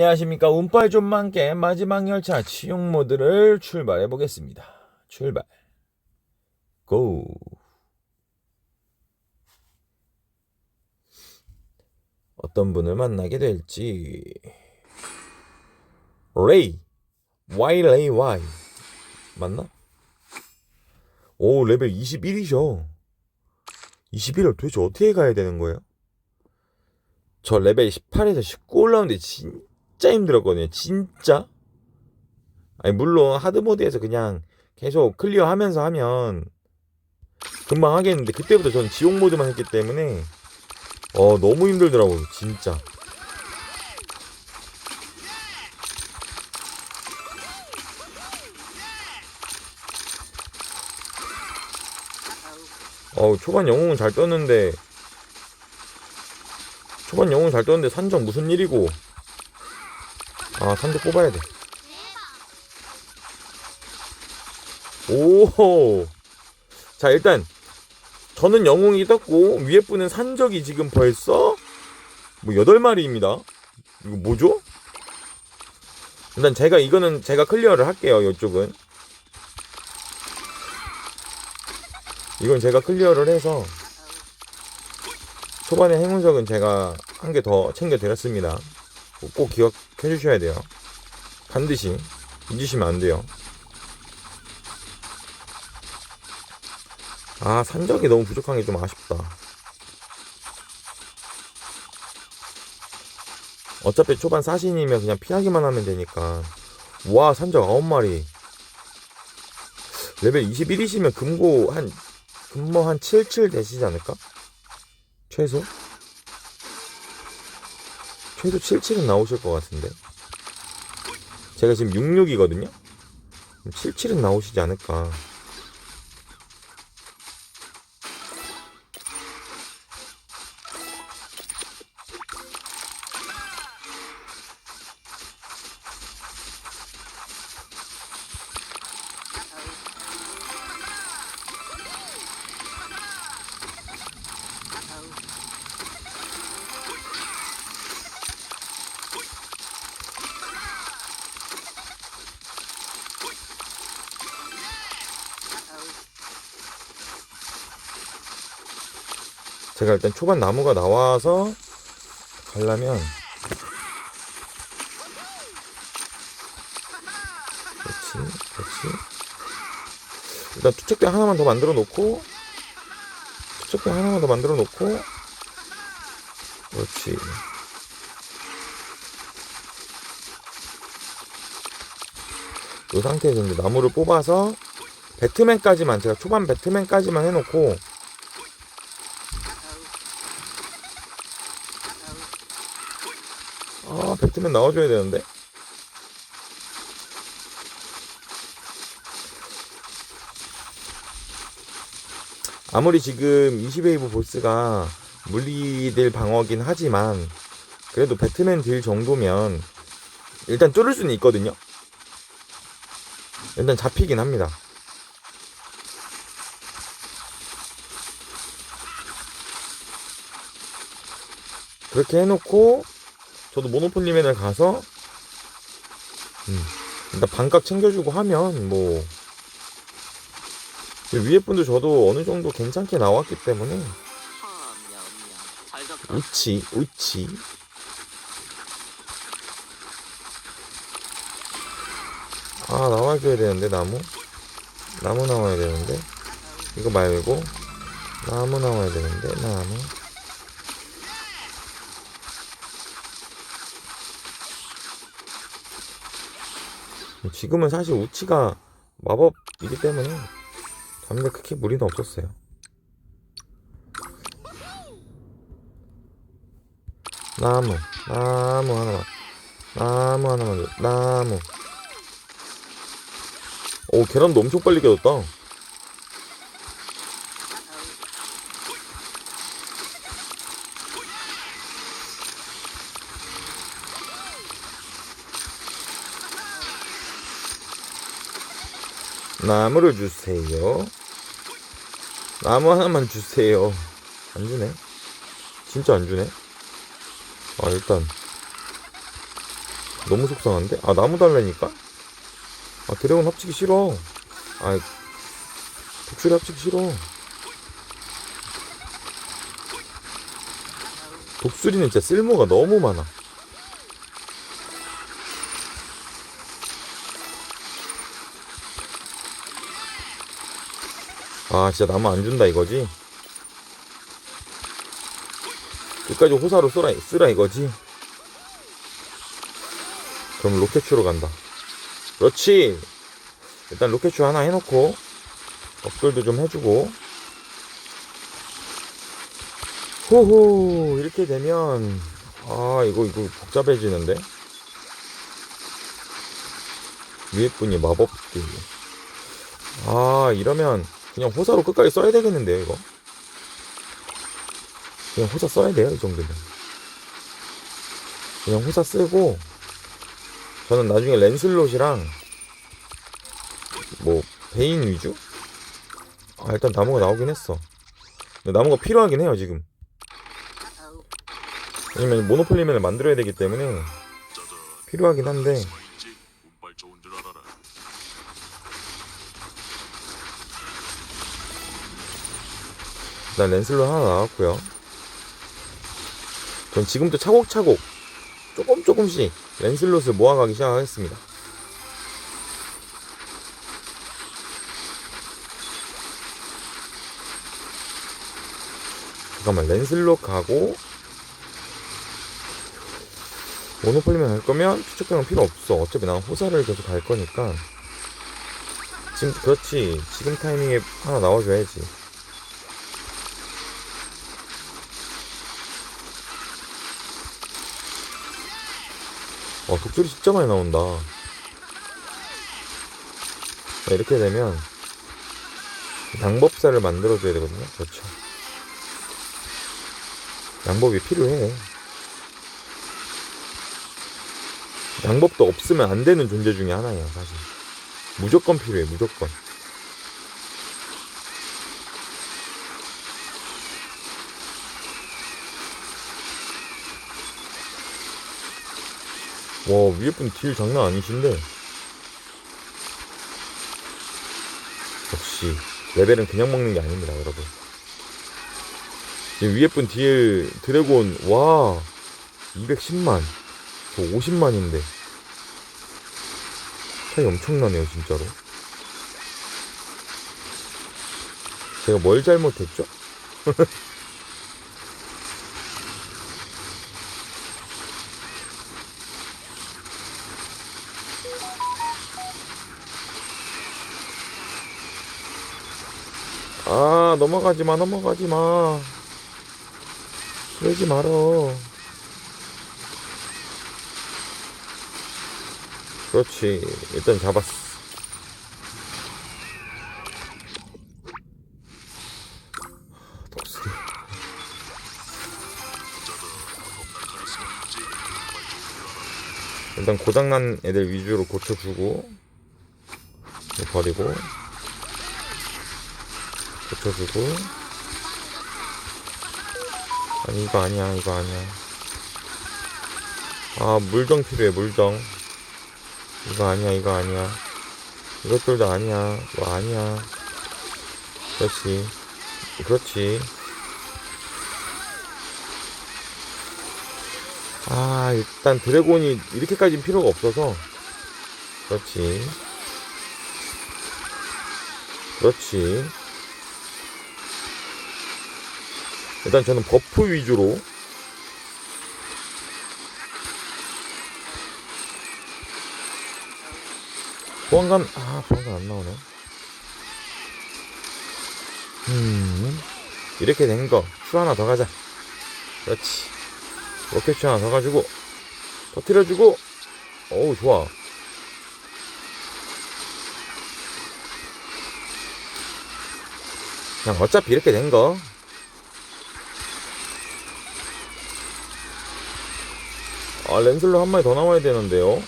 안녕하십니까. 운빨 좀 많게 마지막 열차 치용 모드를 출발해 보겠습니다. 출발. 고. 어떤 분을 만나게 될지. 레이. Y 레이 Y 맞나? 오 레벨 21이셔. 21을 도대체 어떻게 가야 되는 거예요? 저 레벨 18에서 19 올라오는데 진 짜 힘들었거든요. 진짜. 아니 물론 하드 모드에서 그냥 계속 클리어 하면서 하면 금방 하겠는데 그때부터 저는 지옥 모드만 했기 때문에 어 너무 힘들더라고요. 진짜. 어우 초반 영웅은 잘 떴는데 초반 영웅 잘 떴는데 산적 무슨 일이고 아 산적 뽑아야 돼 오호 자 일단 저는 영웅이 떴고 위에 분은 산적이 지금 벌써 뭐 8마리입니다 이거 뭐죠? 일단 제가 이거는 제가 클리어를 할게요 이쪽은 이건 제가 클리어를 해서 초반에 행운석은 제가 한 개 더 챙겨드렸습니다. 꼭- 꼭 기억해 주셔야 돼요. 반드시 잊으시면 안 돼요. 아, 산적이 너무 부족한 게 좀 아쉽다. 어차피 초반 사신이면 그냥 피하기만 하면 되니까. 와, 산적 9마리. 레벨 21이시면 금고 한, 금모 한 77 되시지 않을까? 최소? 최소 77은 나오실 것 같은데. 제가 지금 66이거든요? 77은 나오시지 않을까. 제가 일단 초반 나무가 나와서 가려면 그렇지 그렇지. 일단 투척대 하나만 더 만들어 놓고 투척대 하나만 더 만들어 놓고 그렇지. 이 상태에서 이제 나무를 뽑아서 배트맨까지만 제가 초반 배트맨까지만 해놓고 아, 배트맨 나와줘야 되는데. 아무리 지금 20웨이브 보스가 물리들 방어긴 하지만 그래도 배트맨 딜 정도면 일단 뚫을 수는 있거든요. 일단 잡히긴 합니다. 그렇게 해놓고 저도 모노폴리맨을 가서 음, 일단 반값 챙겨주고 하면 뭐 위에 분도 저도 어느 정도 괜찮게 나왔기 때문에. 우치 우치 아 나와줘야 되는데 나무? 나무 나와야 되는데? 이거 말고? 나무 나와야 되는데 나무 지금은 사실 우치가 마법이기 때문에 잡는데 크게 무리는 없었어요. 나무, 나무 하나만, 나무 하나만 줘, 나무. 오, 계란도 엄청 빨리 깨졌다. 나무를 주세요. 나무 하나만 주세요. 안 주네. 진짜 안 주네. 아, 일단. 너무 속상한데? 아 나무 달래니까? 아 드래곤 합치기 싫어 아 독수리 합치기 싫어 독수리는 진짜 쓸모가 너무 많아 아 진짜 나무 안 준다 이거지? 끝까지 호사로 쓰라, 쓰라 이거지? 그럼 로켓추로 간다. 그렇지! 일단 로켓추 하나 해놓고 업글도 좀 해주고. 호호! 이렇게 되면 아 이거 이거 복잡해지는데? 위에 분이 마법들 아 이러면 그냥 호사로 끝까지 써야 되겠는데요 이거? 그냥 호사 써야 돼요 이 정도면. 그냥 호사 쓰고 저는 나중에 랜슬롯이랑 뭐 베인 위주? 아 일단 나무가 나오긴 했어. 근데 나무가 필요하긴 해요 지금. 왜냐면 모노폴리맨을 만들어야 되기 때문에 필요하긴 한데 운빨 좋은 줄 알아라. 일단 랜슬롯 하나 나왔고요. 전 지금부터 차곡차곡 조금 조금씩 랜슬롯을 모아가기 시작하겠습니다. 잠깐만 랜슬롯 가고 모노폴리맨 할 거면 추적병은 필요 없어. 어차피 난 호사를 계속 갈 거니까. 지금 그렇지. 지금 타이밍에 하나 나와줘야지 어, 독수리 진짜 많이 나온다. 자, 이렇게 되면 양법사를 만들어줘야 되거든요. 그렇죠. 양법이 필요해. 양법도 없으면 안 되는 존재 중에 하나예요, 사실. 무조건 필요해, 무조건. 와, 위에 분 딜 장난 아니신데. 역시, 레벨은 그냥 먹는 게 아닙니다, 여러분. 지금 위에 분 딜, 드래곤, 와, 210만. 저 50만인데. 차이 엄청나네요, 진짜로. 제가 뭘 잘못했죠? 아, 넘어가지 마, 넘어가지 마. 그러지 말어. 그렇지. 일단 잡았어. 독수리. 일단 고장난 애들 위주로 고쳐주고 버리고 고쳐주고. 아니 이거 아니야 이거 아니야. 아 물정 필요해 물정. 이거 아니야 이거 아니야. 이것들도 아니야 이거 아니야. 그렇지 그렇지. 아 일단 드래곤이 이렇게까지는 필요가 없어서. 그렇지. 그렇지 일단 저는 버프 위주로. 보안관 아 보안관 안 나오네. 음 이렇게 된 거 슈 하나 더 가자. 그렇지. 로켓 슈 하나 더 가지고 터트려주고 어우 좋아. 그냥 어차피 이렇게 된거 아 렌슬러 한 마리 더 나와야 되는데요.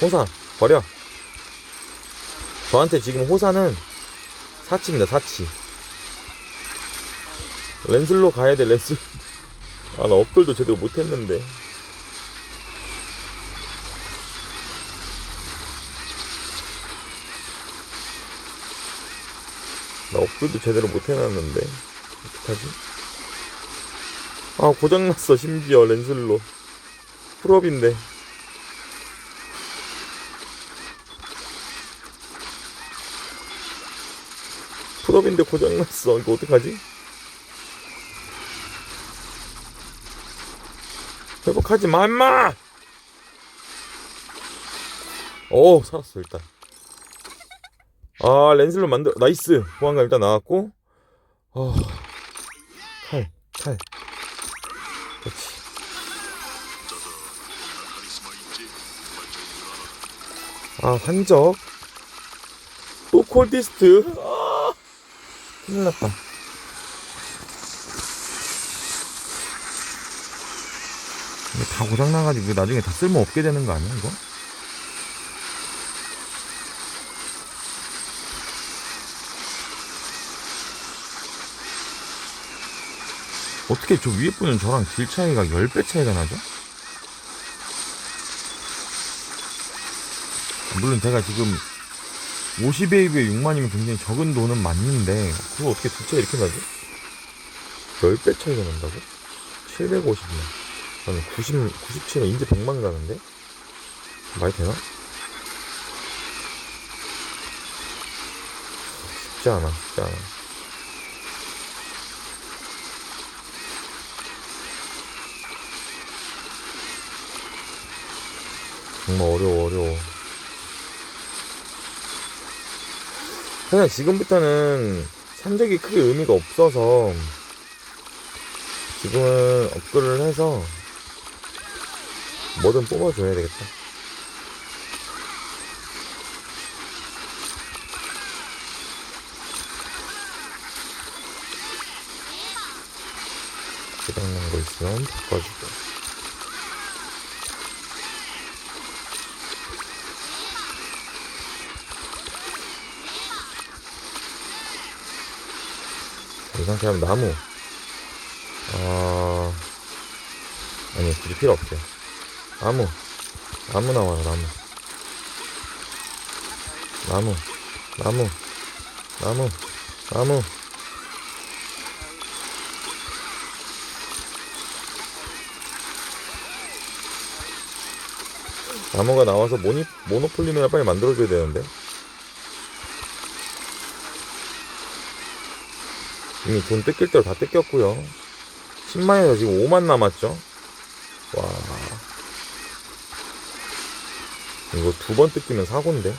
호사, 버려. 저한테 지금 호사는 사치입니다 사치. 렌슬러 가야 돼 렌슬. 아 나 업글도 제대로 못했는데. 나 업글도 제대로 못해놨는데. 어떡하지? 아 고장났어 심지어 렌슬러. 풀업인데. 풀업인데 고장났어. 이거 어떡하지? 회복하지 마 임마! 오 살았어 일단. 아 렌슬로 만들 나이스! 보안관 일단 나왔고. 어, 칼 아 환적 또 콜디스트 아 큰일 났다 다 고장나가지고 나중에 다 쓸모없게 되는 거 아니야 이거? 어떻게 저 위에 분은 저랑 질 차이가 10배 차이가 나죠? 물론 제가 지금 50웨이브에 6만이면 굉장히 적은 돈은 맞는데 그거 어떻게 두차 이렇게 나지? 10배 차이가 난다고? 750만 아니 90, 97에 이제 100만 가는데? 많이 되나? 쉽지 않아 쉽지 않아 정말 어려워 어려워 그냥 지금부터는 산적이 크게 의미가 없어서 지금은 업글을 해서 뭐든 뽑아줘야 되겠다. 고장난 거 있으면 바꿔주고 이 상태하면 나무 아 아니 굳이 필요 없대 나무. 나무 나와라 나무. 나무. 나무. 나무. 나무. 나무가 나와서 모니, 모노폴리메를 빨리 만들어줘야 되는데 이미 돈 뜯길 대로 다 뜯겼고요. 10만에서 지금 5만 남았죠? 와. 이거 두 번 뜯기면 사고인데?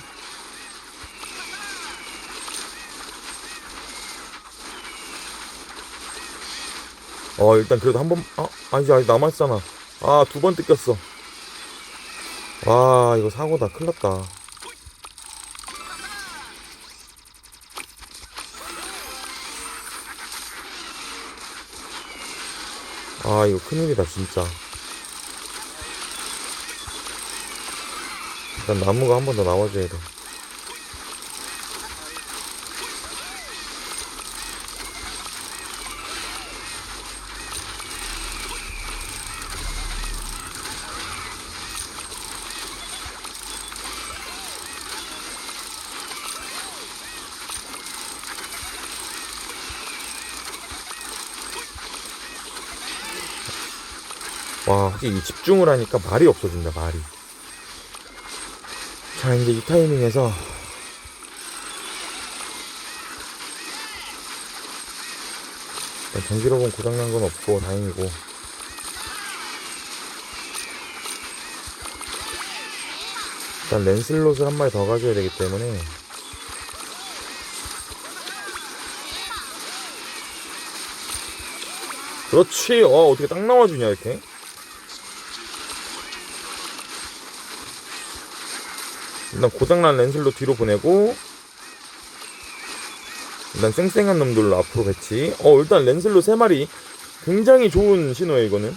어 일단 그래도 한 번 아 아니지 아직 남았잖아. 아 두 번 뜯겼어. 와 이거 사고다. 큰일 났다 아 이거 큰일이다 진짜. 일단 나무가 한 번 더 나와줘야 돼 와, 이 집중을 하니까 말이 없어진다, 말이. 자, 이제 이 타이밍에서. 일단 전기로본 고장난 건 없고, 다행이고. 일단 렌슬롯을 한 마리 더 가져야 되기 때문에. 그렇지! 어, 어떻게 딱 나와주냐, 이렇게. 일단 고장난 렌슬로 뒤로 보내고 일단 쌩쌩한 놈들로 앞으로 배치. 어 일단 렌슬로 3마리 굉장히 좋은 신호예요 이거는.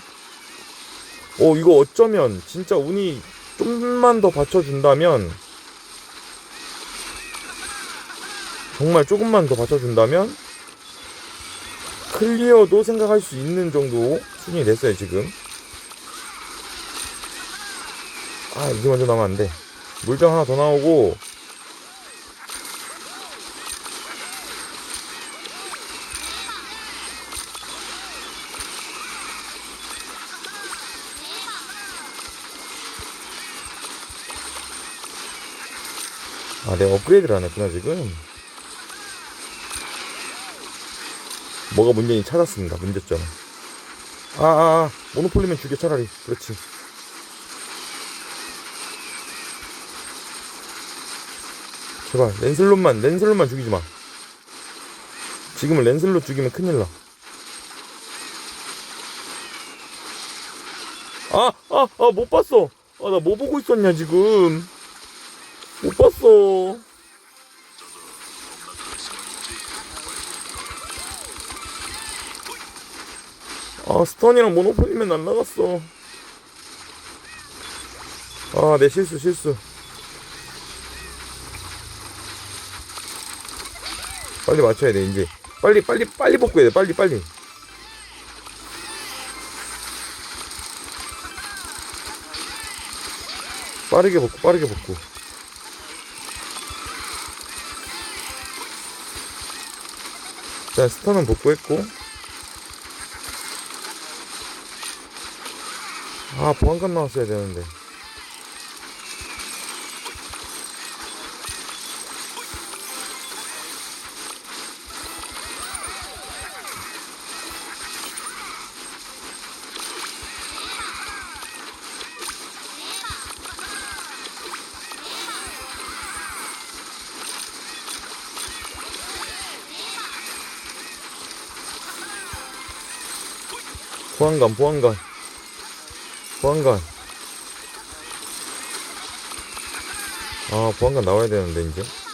어 이거 어쩌면 진짜 운이 좀만 더 받쳐준다면 정말 조금만 더 받쳐준다면 클리어도 생각할 수 있는 정도 수준이 됐어요 지금. 아 이게 먼저 나오면 안돼 물병 하나 더 나오고. 아 내가 업그레이드를 안 했구나 지금. 뭐가 문제인지 찾았습니다 문제점. 아아 아, 모노폴리면 죽여 차라리. 그렇지. 제발, 랜슬롯만, 랜슬롯만 죽이지 마. 지금은 랜슬롯 죽이면 큰일 나. 아, 아, 아, 못 봤어. 아, 나 뭐 보고 있었냐, 지금. 못 봤어. 아, 스턴이랑 모노폴리면 날라갔어. 아, 내 실수, 실수. 빨리 맞춰야 돼, 이제. 빨리, 빨리, 빨리 복구해야 돼, 빨리, 빨리. 빠르게 복구, 빠르게 복구. 자, 스턴은 복구했고. 아, 보안관 나왔어야 되는데. 보안관, 보안관. 보안관. 아, 보안관 나와야 되는데, 이제.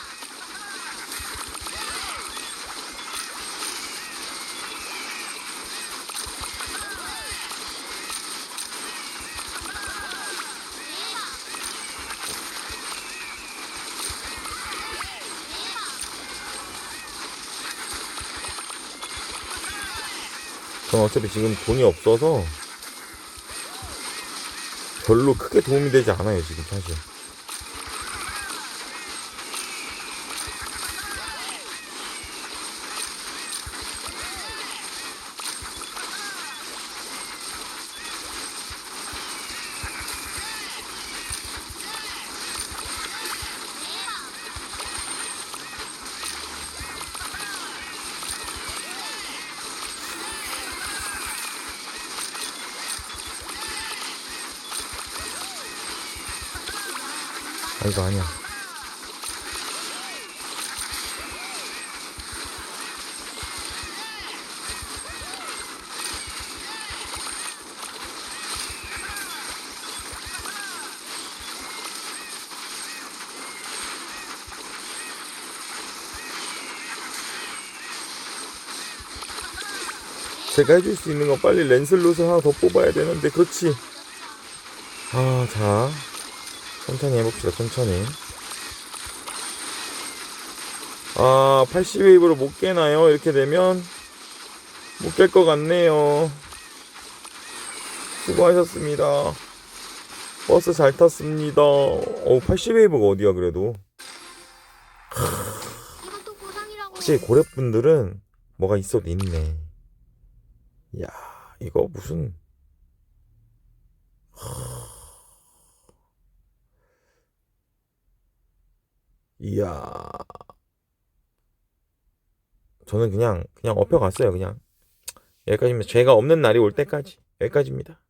어차피 지금 돈이 없어서 별로 크게 도움이 되지 않아요, 지금 사실. 아, 이거 아니야. 제가 해줄 수 있는 건 빨리 랜슬롯을 하나 더 뽑아야 되는데, 그렇지. 아, 자. 천천히 해봅시다, 천천히. 아, 80웨이브로 못 깨나요? 이렇게 되면 못 깰 것 같네요. 수고하셨습니다. 버스 잘 탔습니다. 어, 80웨이브가 어디야, 그래도. 확실히 고래분들은 뭐가 있어도 있네. 이야, 이거 무슨. 이야. 저는 그냥, 그냥 업혀갔어요, 그냥. 여기까지입니다. 죄가 없는 날이 올 때까지. 여기까지입니다.